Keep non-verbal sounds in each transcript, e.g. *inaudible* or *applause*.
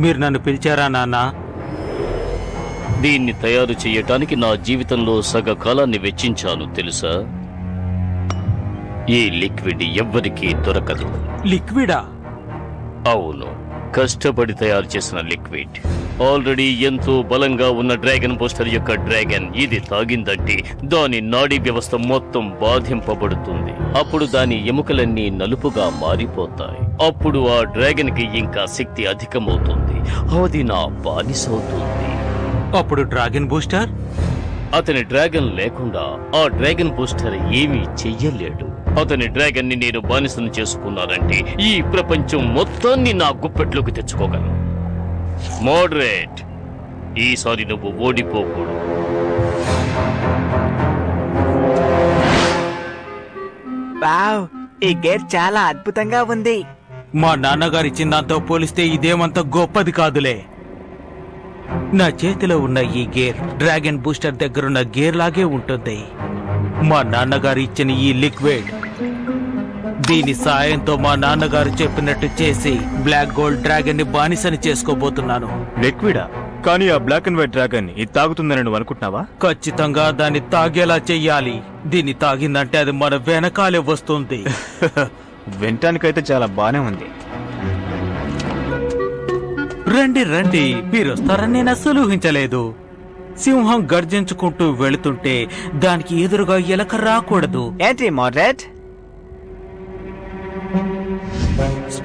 మీరు నన్ను పిలిచారా నాన్న? దీన్ని తయారు చేయటానికి నా జీవితంలో సగ కాలాన్ని వెచ్చించాను తెలుసా? ఈ లిక్విడ్ ఎవ్వరికీ దొరకదు. లిక్విడా? అవును కష్టపడి తయారు చేసిన లిక్విడ్. ఆల్రెడీ ఎంతో బలంగా ఉన్న డ్రాగన్ పోస్టర్ యొక్క డ్రాగన్. ఇది తాగిందంటే దాని నాడీ వ్యవస్థ మొత్తం బాధింపబడుతుంది. అప్పుడు దాని ఎముకలన్నీ నలుపుగా మారిపోతాయి. అప్పుడు ఆ డ్రాగన్కి ఇంకా శక్తి అధికమవుతుంది. అది నా బానిసవుతుంది. అప్పుడు డ్రాగన్ బూస్టర్? అతని డ్రాగన్ లేకుండా ఆ డ్రాగన్ బూస్టర్ ఏమీ చెయ్యలేడు. అతని డ్రాగన్ని నేను బానిసను చేసుకున్నానంటే ఈ ప్రపంచం మొత్తాన్ని నా గుప్పెట్లోకి తెచ్చుకోగలను. మోడరేట్ ఈసారి నువ్వు ఓడిపోకూడదు. వావ్ ఈ గేర్ చాలా అద్భుతంగా ఉంది. మా నాన్నగారు ఇచ్చిన దాంతో పోలిస్తే ఇదేమంత గొప్పది కాదులే. నా చేతిలో ఉన్న ఈ గేర్ డ్రాగన్ బూస్టర్ దగ్గరున్న గేర్ లాగే ఉంటుంది. మా నాన్నగారు ఇచ్చిన ఈ లిక్విడ్ దీని సాయంతో మా నాన్నగారు చెప్పినట్టు చేసి బ్లాక్ గోల్డ్ డ్రాగన్ని బానిసని చేసుకోబోతున్నాను. లిక్విడా? కానీ ఆ బ్లాక్ అండ్ వైట్ డ్రాగన్ ఇది తాగుతుందని నువ్వు అనుకుంటున్నావా? ఖచ్చితంగా దాన్ని తాగేలా చెయ్యాలి. దీన్ని తాగిందంటే అది మన వెనకాలే వస్తుంది. *laughs* వినటానికైతే చాలా బానే ఉంది. రండి రండి. మీరు వస్తారని నేను అస్సలు ఊహించలేదు. సింహం గర్జించుకుంటూ వెళుతుంటే దానికి ఎదురుగా ఎలక రాకూడదు. ఏంటి మోడరేట్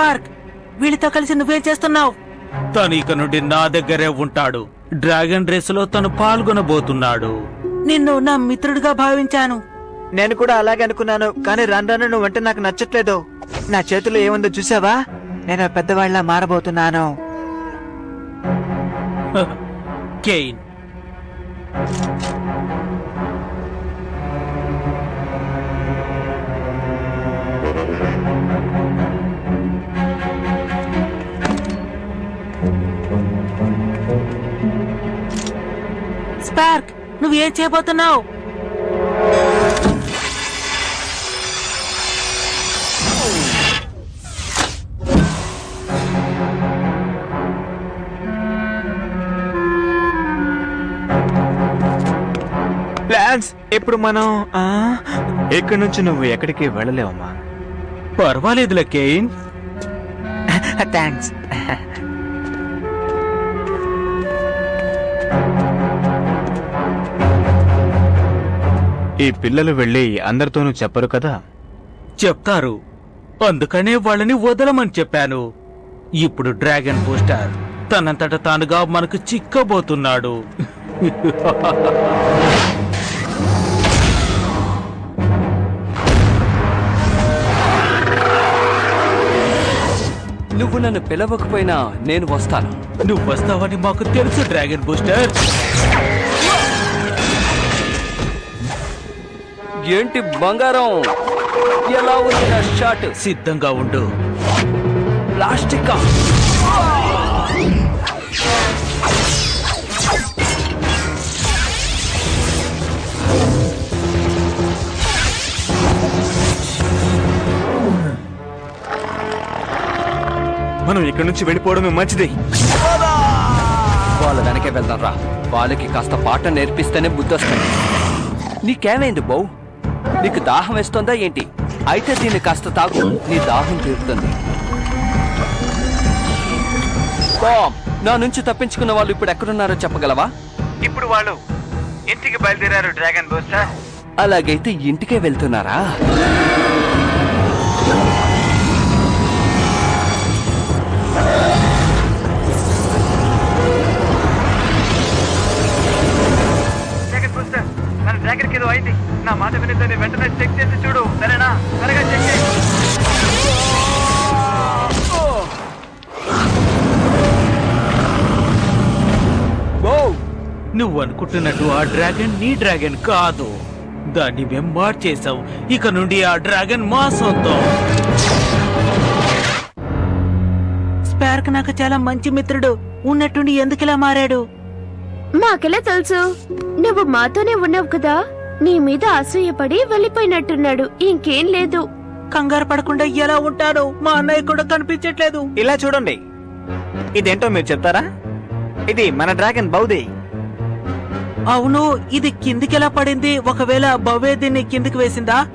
స్పార్క్ వీళ్ళతో కలిసి నువ్వేం చేస్తున్నావు? తను ఇక నుండి నా దగ్గరే ఉంటాడు. డ్రాగన్ రేస్లో తను పాల్గొనబోతున్నాడు. నిన్ను నా మిత్రుడిగా భావించాను. నేను కూడా అలాగే అనుకున్నాను కానీ రన్ రన్ నువ్వు అంటే నాకు నచ్చట్లేదు. నా చేతిలో ఏముందో చూసావా? నేను పెద్దవాళ్ళ మారబోతున్నాను. కెయిన్. స్పార్క్ నువ్వేం చేయబోతున్నావు? ప్లాన్స్ ఇప్పుడు మనం ఆ, ఇక్కడి నుంచి నువ్వు ఎక్కడికి వెళ్ళలేవమ్మా? పర్వాలేదులే కెయిన్. థ్యాంక్స్ *laughs* *laughs* ఈ పిల్లలు వెళ్ళి అందరితోనూ చెప్పరు కదా? చెప్తారు. అందుకనే వాళ్ళని వదలమని చెప్పాను. ఇప్పుడు డ్రాగన్ బూస్టర్ తనంతట తానుగా మనకు చిక్కబోతున్నాడు. నువ్వు నన్ను పిలవకపోయినా నేను వస్తాను. నువ్వు వస్తావని మాకు తెలుసు డ్రాగన్ బూస్టర్. ఏంటి బంగారం? ఎలా ఉంది నా షాట్? సిద్ధంగా ఉండు. ప్లాస్టిక్? మనం ఇక్కడి నుంచి వెళ్ళిపోవడమే మంచిది. వాళ్ళ వెనకే వెళ్దాం రా వాళ్ళకి కాస్త పాట నేర్పిస్తేనే బుద్ధి వస్తుంది నీకేమైంది బౌ? నీకు దాహం వేస్తుందా ఏంటి? అయితే దీన్ని కాస్త తాగు. నీ దాహం తీరుతుంది. నా నుంచి తప్పించుకున్న వాళ్ళు ఇప్పుడు ఎక్కడున్నారో చెప్పగలవా? ఇప్పుడు వాళ్ళు ఇంటికి బయలుదేరారు డ్రాగన్ బూస్టర్ అలాగైతే ఇంటికే వెళ్తున్నారా? డ్రాగన్ ఏదో అయింది. నా మాట వినదని వెంటనే చెక్ చేసి చూడు. సరేనా? త్వరగా చెక్ చేయి. నువ్వు అనుకుంటున్నట్టు ఆ డ్రాగన్ నీ డ్రాగన్ కాదు. దాన్ని వెంబాడ్ చేసావు ఇక నుండి ఆ డ్రాగన్ మా సొంతం స్పార్క్ నాకు చాలా మంచి మిత్రుడు. ఉన్నట్టుండి ఎందుకిలా మారాడు? మాకెలా తెలుసు? నువ్వు మాతోనే ఉన్నావు కదా? నీ మీద అసూయపడి వెళ్ళిపోయినట్టున్నాడు. ఇంకేం లేదు. కంగారు పడకుండా ఎలా ఉంటాడు మా అన్నయ్య కూడా కనిపించట్లేదు. ఇలా చూడండి. ఇదేంటో మీరు చెప్తారా? ఇది మన డ్రాగన్ బౌది. అవును ఇది కిందికెలా పడింది? ఒకవేళ భవ్య దీన్ని కిందికి వేసిందా?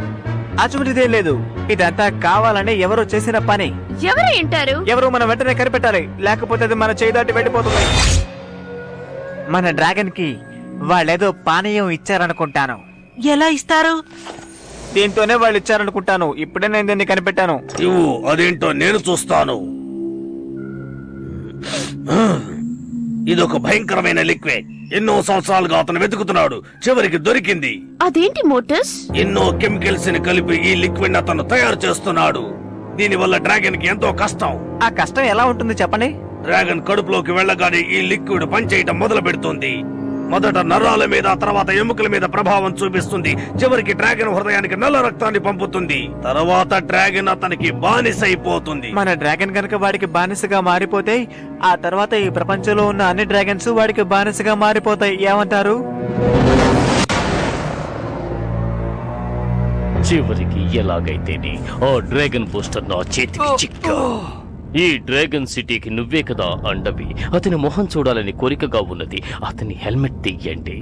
అచుమతిదే లేదు. ఇదంతా కావాలని ఎవరో చేసిన పని. ఎవరు వింటారు? ఎవరు మనం వెంటనే కనిపెట్టాలి. లేకపోతే అది మన చేయి దాటి వెళ్ళిపోతుంది. మన డ్రాగన్కి వాళ్ళేదో పానీయం ఇచ్చారనుకుంటాను. ఎలా ఇస్తారు? దీంతోనే వాళ్ళు ఇచ్చారనుకుంటాను. ఇప్పుడే నేను దీన్ని కనిపెట్టాను. ఇవ్వు అదేంటో నేను చూస్తాను. ఇదొక భయంకరమైన లిక్విడ్. ఎన్నో సంవత్సరాలుగా అతను వెతుకుతున్నాడు. చివరికి దొరికింది. అదేంటి మోటర్స్ ఎన్నో కెమికల్స్ని కలిపి ఈ లిక్విడ్ అతను తయారు చేస్తున్నాడు. దీని వల్ల డ్రాగన్కి ఎంతో కష్టం. ఆ కష్టం ఎలా ఉంటుంది చెప్పండి? డ్రాగన్ కడుపులోకి వెళ్ళగానే ఈ లిక్విడ్ పనిచేయటం మొదలు పెడుతుంది మొదట నరాల మీద తర్వాత ఎముకల మీద ప్రభావం చూపిస్తుంది. చివరికి డ్రాగన్ హృదయానికి నల్ల రక్తాన్ని పంపుతుంది. తర్వాత డ్రాగన్ అతనికి బానిసైపోతుంది. మన డ్రాగన్ కనుక వాడికి బానిసగా మారిపోతే ఆ తర్వాత ఈ ప్రపంచంలో ఉన్న అన్ని డ్రాగన్స్ వాడికి బానిసగా మారిపోతాయి. ఏమంటారు? చివరికి ఎలాగైతేనే ఆ డ్రాగన్ పోస్టర్ నా చేతికి చిక్కా. ఈ డ్రాగన్ సిటీకి నువ్వే కదా అండవి. అతని మొహం చూడాలని కోరికగా ఉన్నది. అతని హెల్మెట్ తీయండి.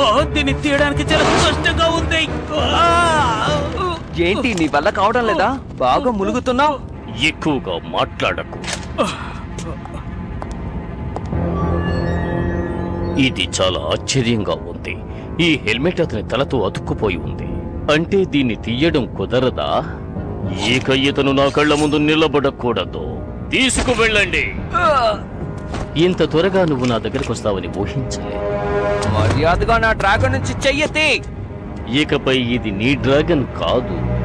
ఓ దీన్ని తీయడానికి చాలా కష్టంగా ఉంది. ఆ! ఏంటి నీ వల్ల కావడం లేదా? బాగా ములుగుతున్నావు. ఎక్కువగా మాట్లాడకు. ఇది చాలా ఆశ్చర్యంగా ఉంది. ఈ హెల్మెట్ అతని తలతో అతుక్కుపోయి ఉంది. అంటే దీన్ని తీయడం కుదరదా? ఇక ఇతను నా కళ్ళ ముందు నిలబడకూడదు. తీసుకువెళ్ళండి ఇంత త్వరగా నువ్వు నా దగ్గరకు వస్తావని ఊహించలే. మర్యాదగా నా డ్రాగన్ నుంచి చెయ్యతి ఇకపై ఇది నీ డ్రాగన్ కాదు.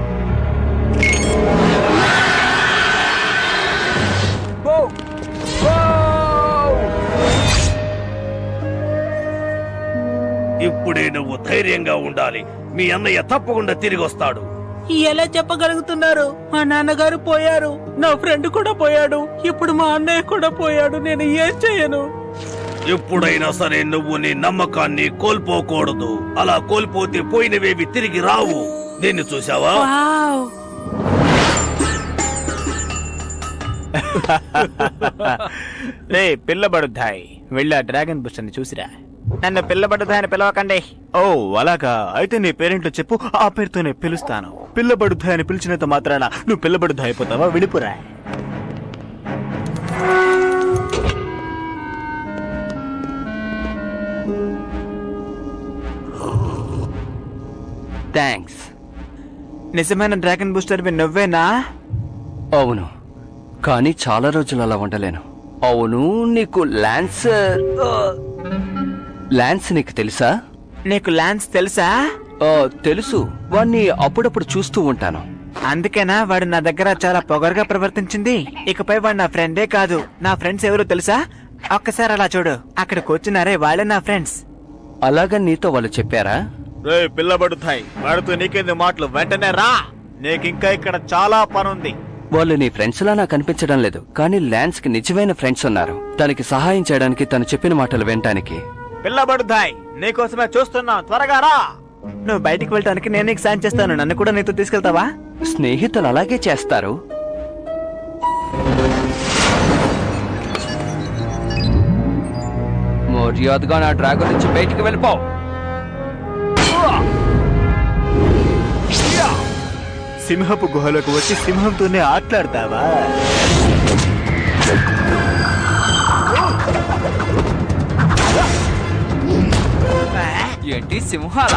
ఇప్పుడే నువ్వు ధైర్యంగా ఉండాలి. మీ అన్నయ్య తప్పకుండా తిరిగి వస్తాడు. ఎలా చెప్పగలుగుతున్నారు? మా నాన్నగారు పోయారు. నా ఫ్రెండ్ కూడా పోయాడు. ఇప్పుడు మా అన్నయ్య కూడా పోయాడు. నేను ఏం చేయను? ఎప్పుడైనా సరే నువ్వు నీ నమ్మకాన్ని కోల్పోకూడదు. అలా కోల్పోతే పోయినవేవి తిరిగి రావు. దీన్ని చూసావా వావ్. రే పిల్లబడుద్దాయ్. వెళ్ళి ఆ డ్రాగన్ బుష్ అని చూసిరా. నన్ను పిల్లబడుద్దాయ్ అని పిలవకండి. ఓ అలాగా. అయితే నీ పేరెంట్లో చెప్పు ఆ పేరుతోనే పిలుస్తాను. పిల్లబడుద్దాయ్ అని పిలిచినంత మాత్రాన నువ్వు పిల్లబడుద్దాయ్ అయిపోతావా? విడిపురా. థ్యాంక్స్ నిజమైన డ్రాగన్ బూస్టర్ నువ్వేనా? అవును. కానీ చాలా రోజులు అలా ఉండలేను అవును నీకు లాన్స్ ఆ, లాన్స్ నీకు తెలుసా? నీకు లాన్స్ తెలుసా? ఆ, తెలుసు. వాణ్ణి అప్పుడప్పుడు చూస్తూ ఉంటాను. అందుకేనా వాడు నా దగ్గర చాలా పొగరుగా ప్రవర్తించింది? ఇకపై వాడు నా ఫ్రెండే కాదు. నా ఫ్రెండ్స్ ఎవరో తెలుసా? ఒక్కసారి అలా చూడు. అక్కడ కూర్చున్నారే వాళ్ళే నా ఫ్రెండ్స్. అలాగా నీతో వాళ్ళు చెప్పారా? రే పిల్లబడుతాయి వాడితో నీకేంది మాటలు? వెంటనే రా! నీకింకా ఇక్కడ చాలా పనుంది. వాళ్ళు నీ ఫ్రెండ్స్ లా నాకు అనిపించడం లేదు. కానీ లాన్స్కి నిజమైన ఫ్రెండ్స్ ఉన్నారు. తనకి సహాయం చేయడానికి తను చెప్పిన మాటలు వినటానికి. పిల్లబడుతాయి నీకోసమే చూస్తున్నా. త్వరగా రా. నువ్వు బయటికి వెళ్ళటానికి నేను నీకు సాయం చేస్తాను. నన్ను కూడా నీతో తీసుకెళ్తావా? స్నేహితులు అలాగే చేస్తారు. మర్యాదగా నా డ్రాగన్ నుంచి బయటికి వెళ్ళిపో. సింహపు గుహలోకి వచ్చి సింహంతోనే ఆటలాడతావా? ఏంటి సింహాల?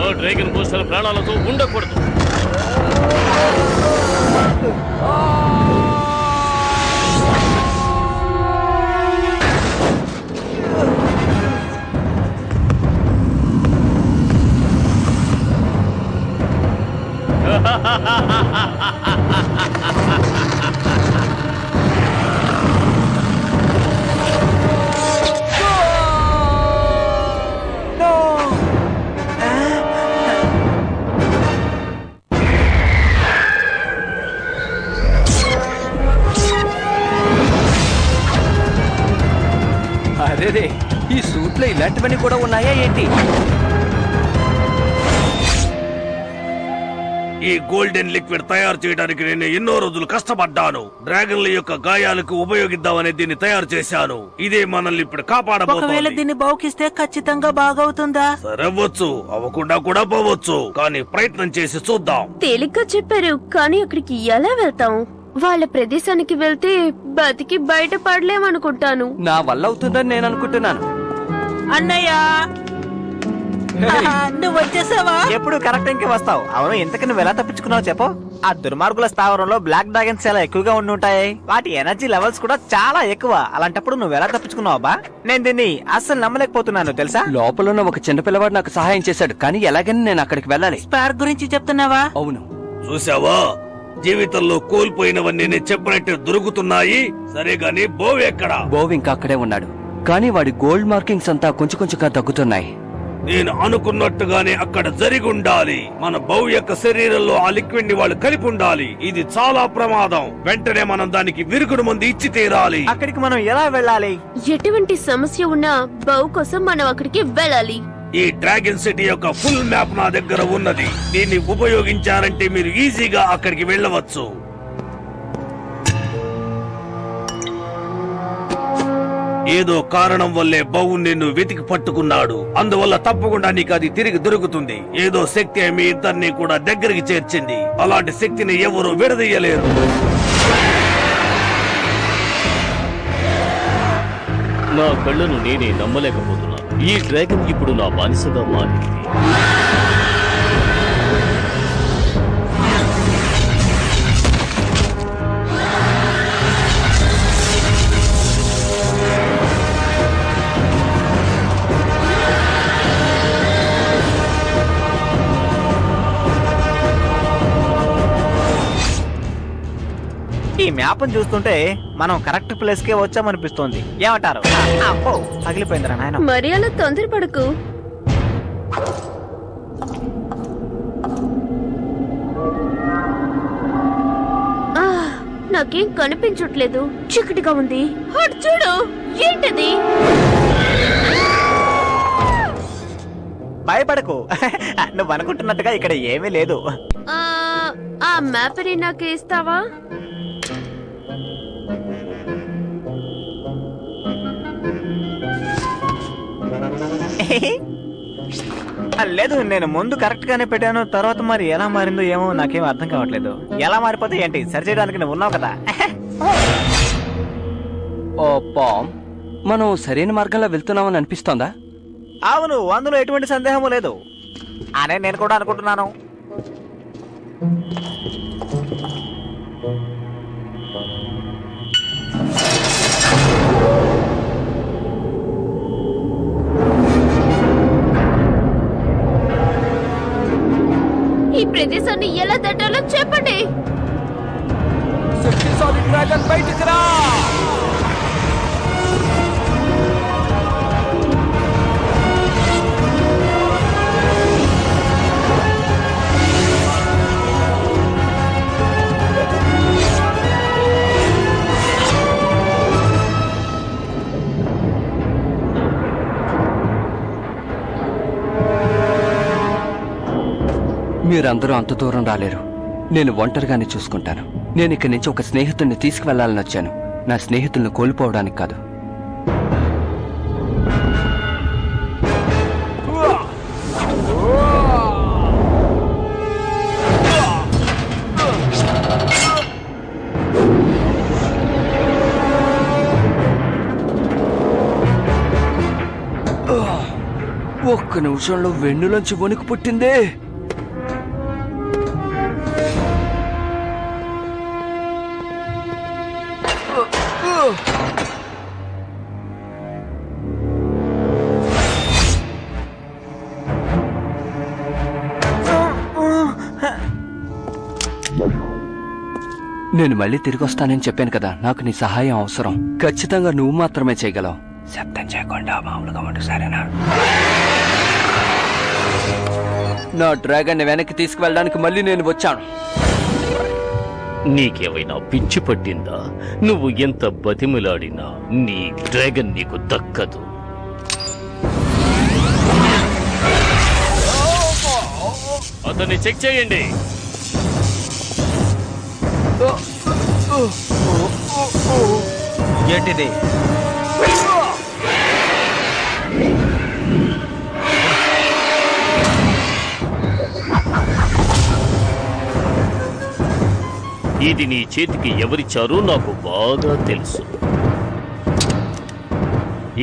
ఆ డ్రాగన్ పోస్టర్ ప్రాణాలతో ఉండకూడదు. అదేదే ఈ సూట్లో ఇలాంటివన్నీ కూడా ఉన్నాయా ఏంటి? ఈ గోల్డెన్ లిక్విడ్ తయారు చేయడానికి నేను ఎన్నో రోజులు కష్టపడ్డాను. డ్రాగన్ల యొక్క గాయాలకు ఉపయోగిద్దామని దీన్ని తయారు చేశాను. ఇదే మనల్ని ఇప్పుడు ఒకవేళ కాపాడబోతోంది దీన్ని బావుకిస్తే ఖచ్చితంగా బాగవుతుందా? సరవచ్చు అవ్వకుండా కూడా పోవచ్చు. కానీ ప్రయత్నం చేసి చూద్దాం. తేలిగ్గా చెప్పారు. కానీ అక్కడికి ఎలా వెళ్తాం? వాళ్ళ ప్రదేశానికి వెళ్తే బతికి బయట పడలేమనుకుంటాను నా వల్ల అవుతుందని నేను అనుకుంటున్నాను. అన్నయ్య! నువ్వు వచ్చేసావా? ఎప్పుడు కరెక్ట్ ఇంకే వస్తావు. అవును ఇంతకు నువ్వు ఎలా తప్పించుకున్నావు చెప్పు. ఆ దుర్మార్గుల స్థావరంలో బ్లాక్ డ్రాగన్స్ చాలా ఎక్కువగా ఉండి ఉంటాయి. వాటి ఎనర్జీ లెవెల్స్ కూడా చాలా ఎక్కువ. అలాంటప్పుడు నువ్వు ఎలా తప్పించుకున్నావు బా నేను దీన్ని అస్సలు నమ్మలేకపోతున్నాను తెలుసా? లోపల ఉన్న ఒక చిన్న పిల్లవాడు నాకు సహాయం చేశాడు. కానీ ఎలాగని నేను అక్కడికి వెళ్ళాలి. స్పార్ గురించి చెప్తున్నావా? అవును. చూసావా? జీవితంలో కోల్పోయినవన్నీ నేను చెప్పినట్టు దొరుకుతున్నాయి. సరే గాని బోవ్ ఎక్కడా బోవ్ ఇంకా అక్కడే ఉన్నాడు. కానీ వాడి గోల్డ్ మార్కింగ్స్ అంతా కొంచెం కొంచెంగా తగ్గుతున్నాయి. నేను అనుకున్నట్టుగానే అక్కడ జరిగి ఉండాలి మన బౌ యొక్క శరీరంలో ఆ లిక్విడ్ని వాళ్ళు కలిపి ఉండాలి. ఇది చాలా ప్రమాదం. వెంటనే మనం దానికి విరుగుడు మంది ఇచ్చి తీరాలి. అక్కడికి మనం ఎలా వెళ్ళాలి? ఎటువంటి సమస్య ఉన్నా బౌ కోసం మనం అక్కడికి వెళ్ళాలి. ఈ డ్రాగన్ సిటీ యొక్క ఫుల్ మ్యాప్ నా దగ్గర ఉన్నది. దీన్ని ఉపయోగించారంటే మీరు ఈజీగా అక్కడికి వెళ్ళవచ్చు. ఏదో కారణం వల్లే బౌ నిన్ను వెతికి పట్టుకున్నాడు. అందువల్ల తప్పకుండా నీకు అది తిరిగి దొరుకుతుంది. ఏదో శక్తి మీ ఇద్దరిని కూడా దగ్గరికి చేర్చింది. అలాంటి శక్తిని ఎవరు విడదీయలేరు. నా కళ్ళను నేనే నమ్మలేకపోతున్నాను. ఈ డ్రాగన్ ఇప్పుడు నా బానిసగా మారింది. ఈ మ్యాప్ చూస్తుంటే మనం కరెక్ట్ ప్లేస్ కే వచ్చామనిపిస్తోంది. ఏమంటారు? అబ్బో, పగిలిపోయిందిరా నాయన. మరి అలా తొందరపడకు నాకేం కనిపించట్లేదు. చీకటిగా ఉంది. అటు చూడు ఏంటది? భయపడకు. *laughs* నువ్వు అనుకుంటున్నట్టుగా ఇక్కడ ఏమీ లేదు. ఆ, ఆ మ్యాప్ని నాకు ఇస్తావా? లేదు నేను ముందు కరెక్ట్ గానే పెట్టాను తర్వాత మరి ఎలా మారిందో ఏమో నాకేం అర్థం కావట్లేదు. ఎలా మారిపోతే ఏంటి? సరి చేయడానికి నువ్వు ఉన్నావు కదా. ఓ పామ్ మనం సరైన మార్గంలో వెళ్తున్నామని అనిపిస్తోందా? అవును అందులో ఎటువంటి సందేహము లేదు. అనే నేను కూడా అనుకుంటున్నాను. ప్రదేశాన్ని ఎలా దాటాలో చెప్పండి. మీరందరూ అంత దూరం రాలేరు. నేను ఒంటరిగానే చూసుకుంటాను. నేను ఇక్కడి నుంచి ఒక స్నేహితుడిని తీసుకువెళ్ళాలని వచ్చాను. నా స్నేహితుల్ని కోల్పోవడానికి కాదు. ఒక్క నిమిషంలో వెన్నులోంచి వణుకు పుట్టిందే. నేను మళ్ళీ తిరిగి వస్తానని చెప్పాను కదా నాకు నీ సహాయం అవసరం. ఖచ్చితంగా నువ్వు మాత్రమే చేయగలవు. శబ్దం చేయకుండా మామూలుగా ఉండు సరేనా? నా డ్రాగన్ వెనక్కి తీసుకువెళ్ళడానికి మళ్ళీ నేను వచ్చాను. నీకేమైనా పిచ్చి పట్టిందా? నువ్వు ఎంత బతిమలాడినా నీ డ్రాగన్ నీకు దక్కదు. అతన్ని చెక్ చేయండి. ఏంటిది? ఇది నీ చేతికి ఎవరిచ్చారో నాకు బాగా తెలుసు.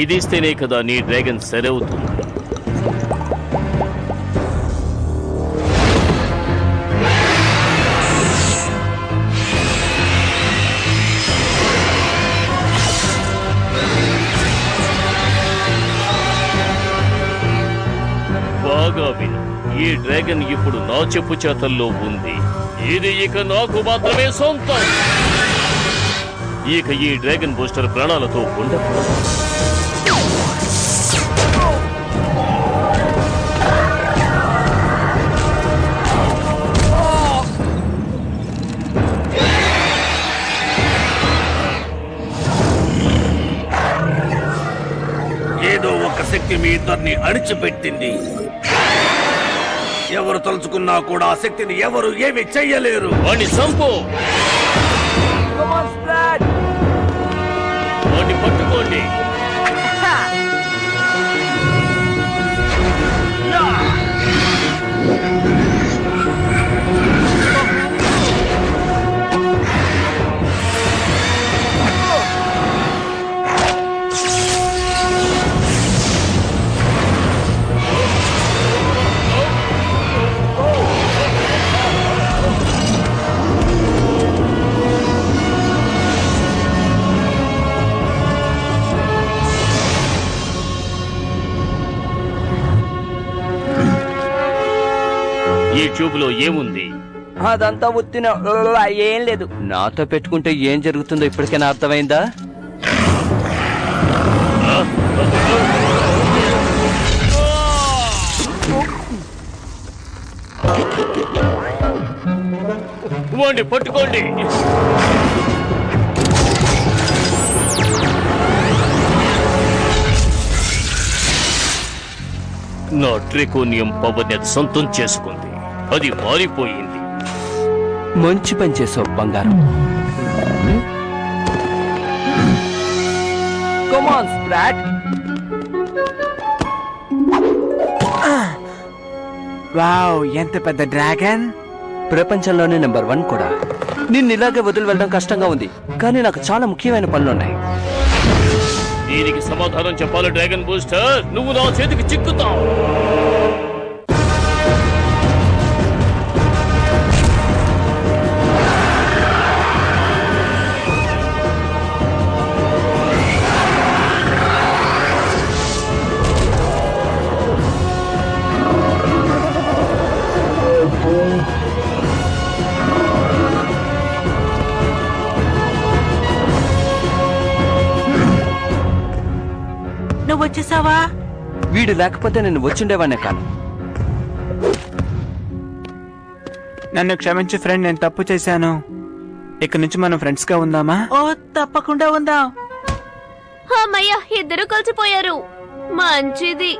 ఇది ఇస్తేనే కదా నీ డ్రాగన్ సరవుతుంది. అవుతుంది చెప్పు చేతల్లో ఉంది. ఇది ఇక నాకు మాత్రమే సొంతం. ఇక ఈ డ్రాగన్ బూస్టర్ ప్రాణాలతో ఉండకూడదు. ఏదో ఒక శక్తి మీ ఇద్దరిని అణిచిపెట్టింది. ఎవరు తలుచుకున్నా కూడా ఆ శక్తిని ఎవరు ఏమి చెయ్యలేరు. వాణ్ణి చంపు. వాణ్ణి పట్టుకోండి. ఈ ట్యూబ్లో ఏముంది? అదంతా ఉత్తిన ఏం లేదు. నాతో పెట్టుకుంటే ఏం జరుగుతుందో ఇప్పటికైనా అర్థమైందా? వాణ్ణి పట్టుకోండి. నా ట్రికోనియం పవర్ని అది సొంతం చేసుకుంది. అది మారిపోయింది. మంచి పని చేసావు బంగారం. కమాన్ స్ప్రాట్ వావ్ ఎంత పెద్ద డ్రాగన్ ప్రపంచంలోనే నెంబర్ వన్ కూడా. నిన్ను ఇలాగే వదిలి వెళ్ళడం కష్టంగా ఉంది కానీ నాకు చాలా ముఖ్యమైన పనులున్నాయి. దీనికి సమాధానం చెప్పాలి డ్రాగన్ బూస్టర్ నువ్వు నా చేతికి చిక్కుతావు. వీడు లేకపోతే నేను వచ్చిండేవాడినే కాను నన్ను క్షమించు ఫ్రెండ్ నేను తప్పు చేశాను. ఇక నుంచి మనం ఫ్రెండ్స్గా ఉందామా? ఓ తప్పకుండా ఉందాం. అమ్మయ్య ఇద్దరు కలిసిపోయారు. మంచిది.